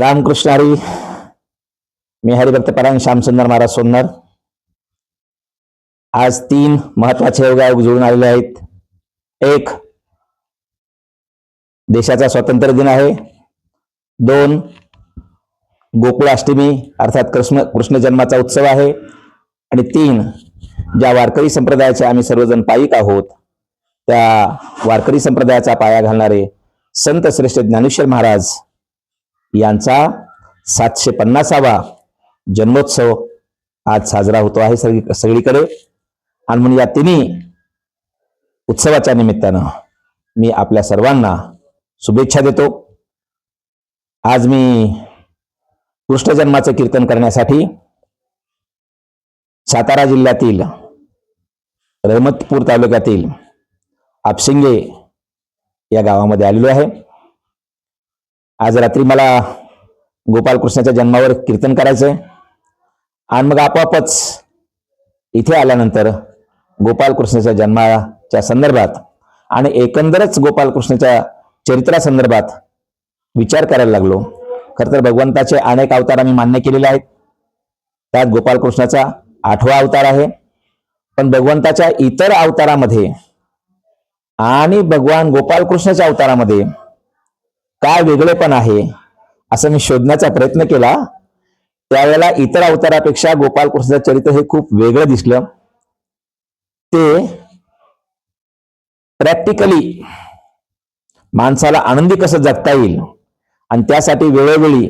रामकृष्ण हरी मी हरिभक्त परायण श्यामसुंदर महाराज सोनर आज तीन महत्त्वाचे योगायोग जुळून आलेले आहेत. एक देशाचा स्वातंत्र्य दिन आहे. दोन गोकुळाष्टमी अर्थात कृष्ण कृष्ण जन्माचा उत्सव आहे. आणि तीन ज्या वारकरी संप्रदायाचे आम्ही सर्वजण पायिक आहोत त्या वारकरी संप्रदायाचा पाया घालणारे संत श्रेष्ठ ज्ञानेश्वर महाराज यांचा सातशे पन्नासावा जन्मोत्सव आज साजरा होतो आहे सगळी सगळीकडे. आणि म्हणून या तिन्ही उत्सवाच्या निमित्तानं मी आपल्या सर्वांना शुभेच्छा देतो. आज मी कृष्ण जन्माचं कीर्तन करण्यासाठी सातारा जिल्ह्यातील रहमतपूर तालुक्यातील आपशिंगे या गावामध्ये आलेलो आहे. आज रात्री मला गोपालकृष्णाच्या जन्मावर कीर्तन करायचंय. आणि मग आपोआपच इथे आल्यानंतर गोपालकृष्णाच्या जन्माच्या संदर्भात आणि एकंदरच गोपालकृष्णाच्या चरित्रासंदर्भात विचार करायला लागलो. खर तर भगवंताचे अनेक अवतार आम्ही मान्य केलेले आहेत. त्यात गोपालकृष्णाचा आठवा अवतार आहे. पण भगवंताच्या इतर अवतारामध्ये आणि भगवान गोपालकृष्णाच्या अवतारामध्ये काय वेगळेपण आहे? असं मी शोधण्याचा प्रयत्न केला. त्यावेळेला इतर अवतारापेक्षा गोपाल कृष्णाचं चरित्र हे खूप वेगळं दिसलं. ते प्रॅक्टिकली माणसाला आनंदी कसं जगता येईल? आणि त्यासाठी वेळोवेळी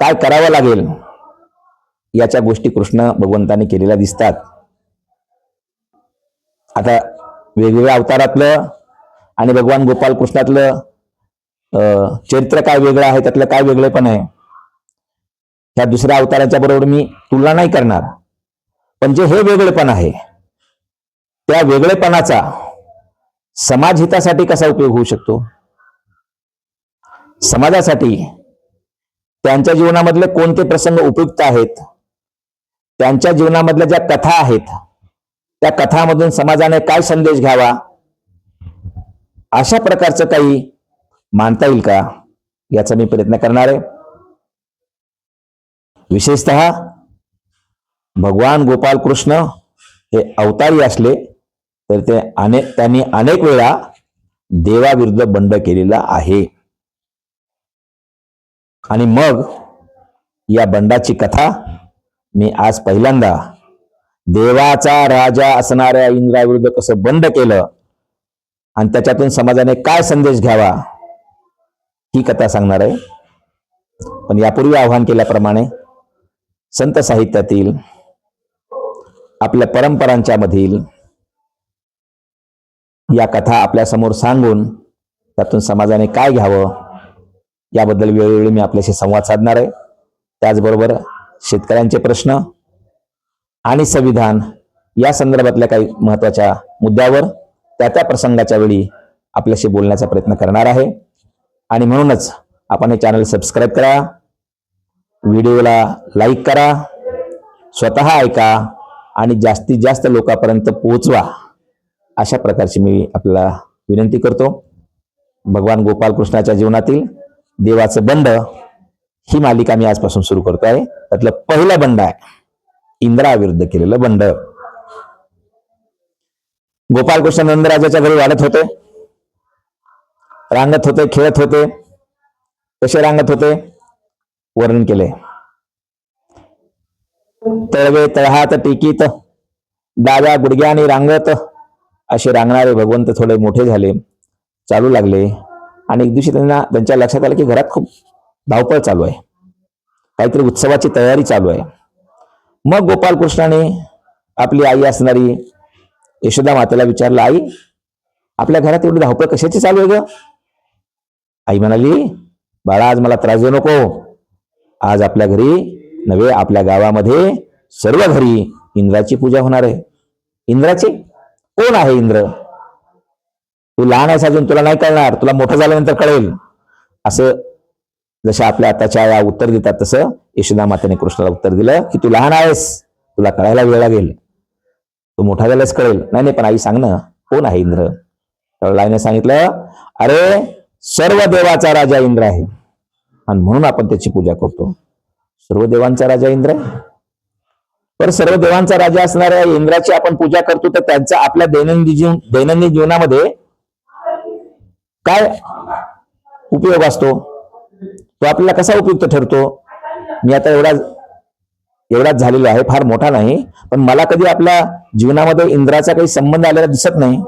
काय करावं लागेल? याच्या गोष्टी कृष्ण भगवंताने केलेल्या दिसतात. आता वेगवेगळ्या अवतारातलं आणि भगवान गोपाल कृष्णातलं चरित्र काय वेगळं आहे त्यातलं काय वेगळेपण आहे? ह्या दुसऱ्या अवताराच्या बरोबर मी तुलना नाही करणार. पण जे हे वेगळेपण आहे त्या वेगळेपणाचा समाज हितासाठी कसा उपयोग होऊ शकतो? समाजासाठी त्यांच्या जीवनामधले कोणते प्रसंग उपयुक्त आहेत? त्यांच्या जीवनामधल्या ज्या कथा आहेत त्या कथामधून समाजाने काय संदेश घ्यावा? अशा प्रकारचं काही मानता येईल का? याचा मी प्रयत्न करणार आहे. विशेषत भगवान गोपाल कृष्ण हे अवतारी असले तर ते अनेक त्यांनी अनेक वेळा देवाविरुद्ध बंड केलेला आहे. आणि मग या बंडाची कथा मी आज पहिल्यांदा देवाचा राजा असणाऱ्या इंद्राविरुद्ध कसं बंड केलं आणि त्याच्यातून समाजाने काय संदेश घ्यावा ही कथा सांगणार आहे. पण यापूर्वी आव्हान केल्याप्रमाणे संत साहित्यातील आपल्या परंपरांच्या मधील या कथा आपल्यासमोर सांगून त्यातून समाजाने काय घ्यावं याबद्दल वेळोवेळी मी आपल्याशी संवाद साधणार आहे. त्याचबरोबर शेतकऱ्यांचे प्रश्न आणि संविधान या संदर्भातल्या काही महत्त्वाच्या मुद्द्यावर त्या त्या प्रसंगाच्या वेळी आपल्याशी बोलण्याचा प्रयत्न करणार आहे. आणि म्हणूनच आपण हे चॅनल सबस्क्राईब करा व्हिडिओला लाईक करा स्वतः ऐका आणि जास्तीत जास्त लोकांपर्यंत पोहोचवा अशा प्रकारची मी आपल्याला विनंती करतो. भगवान गोपालकृष्णाच्या जीवनातील देवाचं बंड ही मालिका मी आजपासून सुरू करतो आहे. त्यातलं पहिलं बंड आहे इंद्राविरुद्ध केलेलं बंड. गोपालकृष्ण नंदराजाच्या घरी वाढत होते. रांगत होते खेळत होते. कसे रांगत होते? वर्णन केले. तळवे तळहात टिकीत डाव्या गुडघ्याने रांगत असे रांगणारे भगवंत थोडे मोठे झाले. चालू लागले. आणि एक दिवशी त्यांना त्यांच्या लक्षात आलं की घरात खूप धावपळ चालू आहे. काहीतरी उत्सवाची तयारी चालू आहे. मग गोपालकृष्णाने आपली आई असणारी यशोदा मातेला विचारलं आई आपल्या घरात एवढी धावपळ कशाची चालू आहे ग? आई म्हणाली बाळा आज मला त्रास देऊ नको. आज आपल्या घरी नव्हे आपल्या गावामध्ये सर्व घरी इंद्राची पूजा होणार आहे. इंद्राची? कोण आहे इंद्र? तू लहान आहेस अजून तुला नाही कळणार. तुला मोठं झाल्यानंतर कळेल. असं जशा आपल्या आताच्या या उत्तर देतात तसं यशोदा मातेने कृष्णाला उत्तर दिलं की तू लहान आहेस. तुला कळायला वेळ लागेल. तू मोठा झाल्यास कळेल. नाही नाही पण आई सांग ना कोण आहे इंद्र? त्यावेळेला सांगितलं अरे सर्व देवाचा राजा इंद्र आहे. आणि म्हणून आपण त्याची पूजा करतो. सर्व देवांचा राजा इंद्र आहे. तर सर्व देवांचा राजा असणाऱ्या इंद्राची आपण पूजा करतो तर त्यांचा आपल्या दैनंदिन जीवन दैनंदिन जीवनामध्ये काय उपयोग असतो? तो आपल्याला कसा उपयुक्त ठरतो? मी आता एवढा एवढाच झालेलो आहे फार मोठा नाही पण मला कधी आपल्या जीवनामध्ये इंद्राचा काही संबंध आलेला दिसत नाही.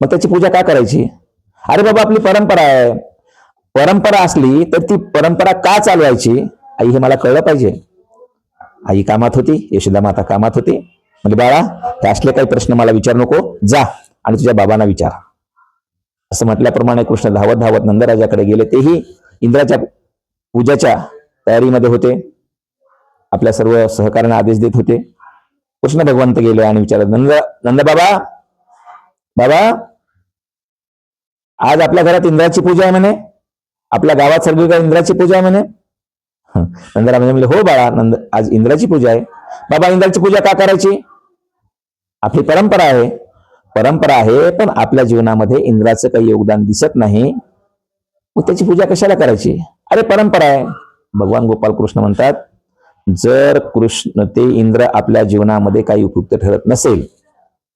मग त्याची पूजा का करायची? अरे बाबा आपली परंपरा आहे. परंपरा असली तर ती परंपरा का चालवायची? आई हे मला कळलं पाहिजे. आई कामात होती यशोदा माता कामात होती. म्हणजे बाळा हे असले काही प्रश्न मला विचारू नको. जा आणि तुझ्या बाबांना विचार. असं म्हटल्याप्रमाणे कृष्ण धावत धावत नंदराजाकडे गेले. तेही इंद्राच्या पूजाच्या तयारीमध्ये होते. आपल्या सर्व सहकार्यांना आदेश देत होते. कृष्ण भगवंत गेले आणि विचारत नंद नंद बाबा बाबा आज आपल्या घरात इंद्राची पूजा आहे म्हणे. आपल्या गावात सगळीकडे इंद्राची पूजा आहे म्हणे. नंदराम नंदराज म्हणले हो बाळा नंद आज इंद्राची पूजा आहे. बाबा इंद्राची पूजा का करायची? आपली परंपरा आहे. परंपरा आहे पण आपल्या जीवनामध्ये इंद्राचं काही योगदान दिसत नाही. मग त्याची पूजा कशाला करायची? अरे परंपरा आहे. भगवान गोपाल कृष्ण म्हणतात जर कृष्ण ते इंद्र आपल्या जीवनामध्ये काही उपयुक्त ठरत नसेल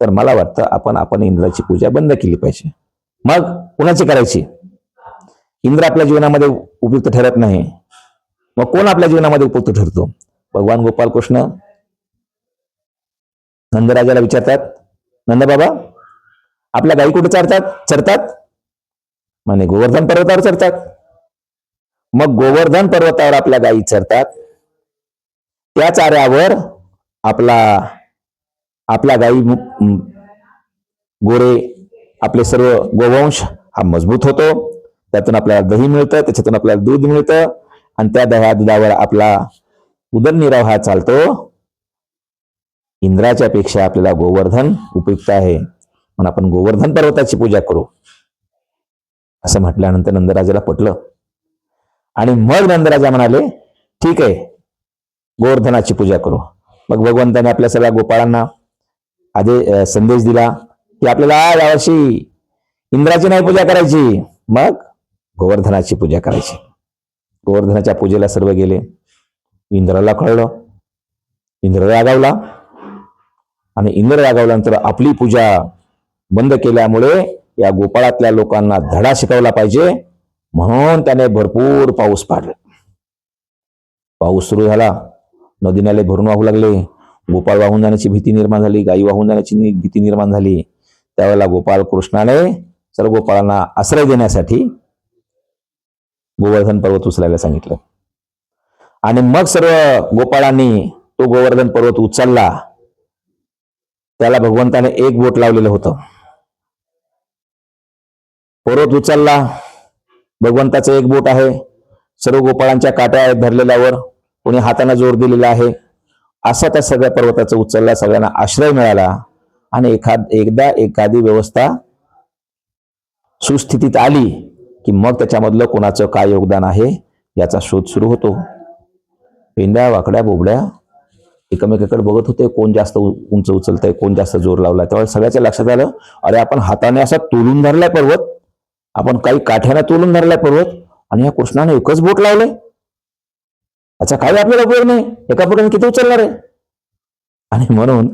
तर मला वाटतं आपण आपण इंद्राची पूजा बंद केली पाहिजे. मग कोणाची करायची? इंद्र आपल्या जीवनामध्ये उपयुक्त ठरत नाही. मग कोण आपल्या जीवनामध्ये उपयुक्त ठरतो? भगवान गोपाल कृष्ण. नंदराजाला विचारतात नंद बाबा आपल्या गाई कुठे चरतात? चरतात? म्हणे गोवर्धन पर्वतावर चरतात. मग गोवर्धन पर्वतावर आपल्या गायी चरतात. त्या चाऱ्यावर आपला आपल्या गायी गोरे आपले सर्व गोवंश हा मजबूत होतो. त्यातून आपल्याला दही मिळतं त्याच्यातून आपल्याला दूध मिळतं आणि त्या दह्या दुधावर आपला उदरनिर्वाह हा चालतो. इंद्राच्या पेक्षा आपल्याला गोवर्धन उपयुक्त आहे. म्हणून आपण गोवर्धन पर्वताची पूजा करू. असं म्हटल्यानंतर नंदराजाला पटलं. आणि मग नंदराजा म्हणाले ठीक आहे गोवर्धनाची पूजा करू. मग भगवंताने आपल्या सगळ्या गोपाळांना आदे संदेश दिला की आपल्याला यावर्षी इंद्राची नाही पूजा करायची. मग गोवर्धनाची पूजा करायची. गोवर्धनाच्या पूजेला सर्व गेले. इंद्राला कळलं. इंद्र रागावला. आणि इंद्र रागावल्यानंतर आपली पूजा बंद केल्यामुळे या गोपाळातल्या लोकांना धडा शिकवला पाहिजे. म्हणून त्याने भरपूर पाऊस पाडला. पाऊस सुरू झाला. नदी नाले भरून वाहू लागले. गोपाळ वाहून जाण्याची भीती निर्माण झाली. गायी वाहून जाण्याची भीती निर्माण झाली. त्यावेळेला गोपाळ कृष्णाने सर्व गोपाळांना आश्रय देण्यासाठी गोवर्धन पर्वत उचलायला सांगितलं. आणि मग सर्व गोपाळांनी तो गोवर्धन पर्वत उचलला. त्याला भगवंताने एक बोट लावलेलं होतं. पर्वत उचलला. भगवंताचं एक बोट आहे. सर्व गोपाळांच्या काट्या धरलेल्यावर. कोणी हाताने जोर दिलेला आहे. असा त्या सगळ्या पर्वताचं उचलला. सगळ्यांना आश्रय मिळाला. आणि एखाद एकदा एखादी व्यवस्था सुस्थितीत आली की मग त्याच्यामधलं कोणाचं काय योगदान आहे याचा शोध सुरू होतो. पेंड्या वाकड्या बोबड्या एकमेकाकडे बघत होते कोण जास्त उंच उचलतंय कोण जास्त जोर लावलाय. त्यावेळेस सगळ्याच्या लक्षात आलं अरे आपण हाताने असा तोलून धरलाय पर्वत आपण काही काठ्याने तोलून धरलाय पर्वत आणि या कृष्णाने एकच बोट लावलंय. याचा काही आपल्याला उपयोग नाही. एका बोटाने किती उचलणार आहे? आणि म्हणून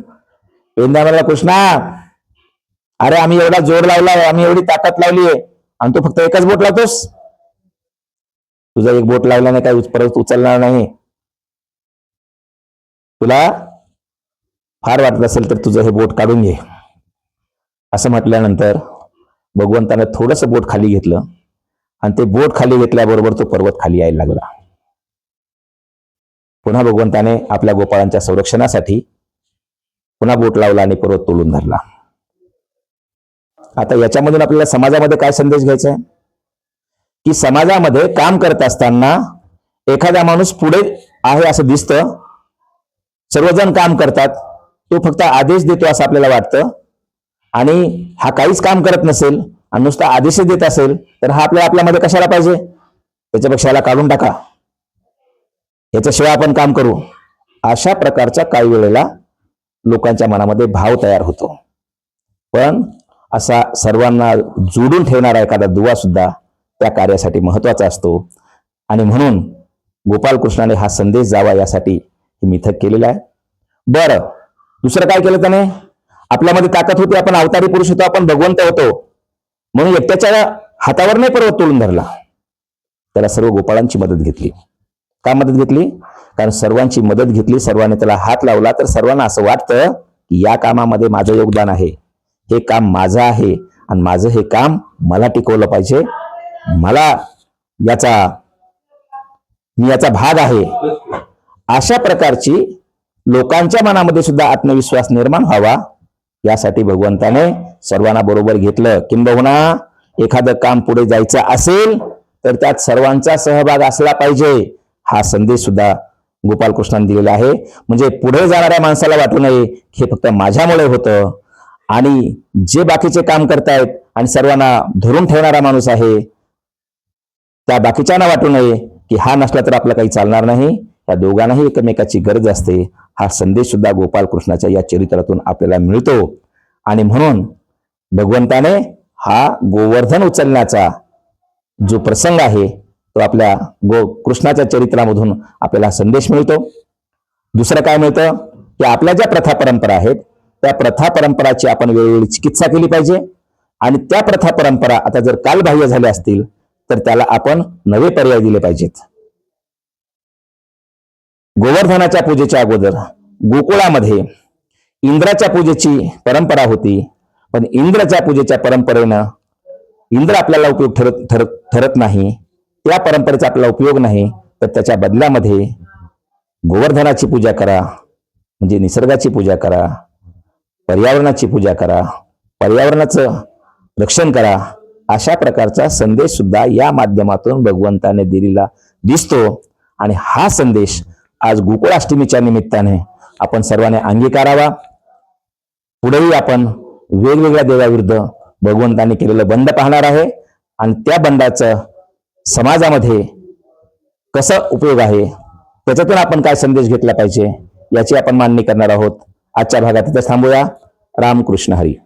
पेंदा म्हणाला कृष्णा अरे आम्ही एवढा जोर लावलाय आम्ही एवढी ताकद लावली आहे आणि तू फक्त एकच बोट लावतोस. तुझा एक बोट लावल्याने नाही काय परत उचलणार नाही. तुला फार वाटत असेल तर तुझं हे बोट काढून घे. असं म्हटल्यानंतर भगवंताने थोडस बोट खाली घेतलं. आणि ते बोट खाली घेतल्याबरोबर तो पर्वत खाली यायला लागला. पुन्हा भगवंताने आपल्या गोपाळांच्या संरक्षणासाठी पुन्हा बोट लावला आणि पर्वत तोलून धरला. आता याच्यामधून आपल्याला समाजामध्ये काय संदेश घ्यायचा आहे? की समाजामध्ये काम करत असताना एखादा माणूस पुढे आहे असं दिसतं सर्वजण काम करतात तो फक्त आदेश देतो असं आपल्याला वाटतं आणि हा काहीच काम करत नसेल आणि नुसता आदेशच देत असेल तर हा आपल्या आपल्यामध्ये कशाला पाहिजे? त्याच्यापेक्षा याला काढून टाका. याच्याशिवाय आपण काम करू. अशा प्रकारचा काही वेळेला लोकांच्या मनामध्ये भाव तयार होतो. पण असा सर्वांना जोडून ठेवणारा एखादा दुवा सुद्धा त्या कार्यासाठी महत्त्वाचा असतो. आणि म्हणून गोपालकृष्णाने हा संदेश जावा यासाठी हे मिथक केलेलं आहे. बरं दुसरं काय केलं त्याने? आपल्यामध्ये ताकद होती आपण अवतारी पुरुष होतो आपण भगवंत होतो. म्हणून एकट्याच्या हातावर नाही पर्वत तोडून धरला. त्याला सर्व गोपाळांची मदत घेतली. का मदत घेतली? कारण सर्वांची मदत घेतली सर्वांनी त्याला हात लावला तर सर्वांना असं वाटतं की या कामामध्ये माझं योगदान आहे. हे काम माझं आहे आणि माझं हे काम मला टिकवलं पाहिजे. मला याचा मी याचा भाग आहे. अशा प्रकारची लोकांच्या मनामध्ये सुद्धा आत्मविश्वास निर्माण व्हावा. यासाठी भगवंताने सर्वांना बरोबर घेतलं. किंबहुना एखादं काम पुढे जायचं असेल तर त्यात सर्वांचा सहभाग असला पाहिजे. हा संदेश सुद्धा गोपालकृष्णाने दिलेला आहे. म्हणजे पुढे जाणाऱ्या माणसाला वाटू नये हे फक्त माझ्यामुळे होतं. आणि जे बाकीचे काम करतायत आणि सर्वांना धरून ठेवणारा माणूस आहे त्या बाकीच्यांना वाटू नये की हा नसला तर आपलं काही चालणार नाही. या दोघांनाही एकमेकाची गरज असते. हा संदेश सुद्धा गोपाल कृष्णाच्या या चरित्रातून आपल्याला मिळतो. आणि म्हणून भगवंताने हा गोवर्धन उचलण्याचा जो प्रसंग आहे तो आपल्या गो कृष्णाच्या चरित्रामधून आपल्याला संदेश मिळतो. दुसरं काय मिळतं? की आपल्या ज्या प्रथा परंपरा आहेत त्या प्रथा परंपराची आपण वेळोवेळी चिकित्सा केली पाहिजे. आणि त्या प्रथा परंपरा आता जर कालबाह्य झाल्या असतील तर त्याला आपण नवे पर्याय दिले पाहिजेत. गोवर्धनाच्या पूजेच्या अगोदर गोकुळामध्ये इंद्राच्या पूजेची परंपरा होती. पण इंद्राच्या पूजेच्या परंपरेनं इंद्र आपल्याला उपयोग ठरत ठरत ठरत नाही. त्या परंपरेचा आपल्याला उपयोग नाही. तर त्याच्या बदल्यामध्ये गोवर्धनाची पूजा करा. म्हणजे निसर्गाची पूजा करा. पर्यावरणाची पूजा करा पर्यावरणाचं रक्षण करा. अशा प्रकारचा संदेश सुद्धा या माध्यमातून भगवंताने दिलेला दिसतो. आणि हा संदेश आज गोकुळाष्टमीच्या निमित्ताने आपण सर्वांनी अंगीकारावा. पुढेही आपण वेगवेगळ्या देवाविरुद्ध भगवंतांनी केलेलं बंद पाहणार आहे. आणि त्या बंडाचं समाजामध्ये कसा उपयोग आहे त्याच्यातून आपण काय संदेश घेतला पाहिजे याची आपण मांडणी करणार आहोत. आजच्या भागात तिथं थांबूया. रामकृष्ण हरी.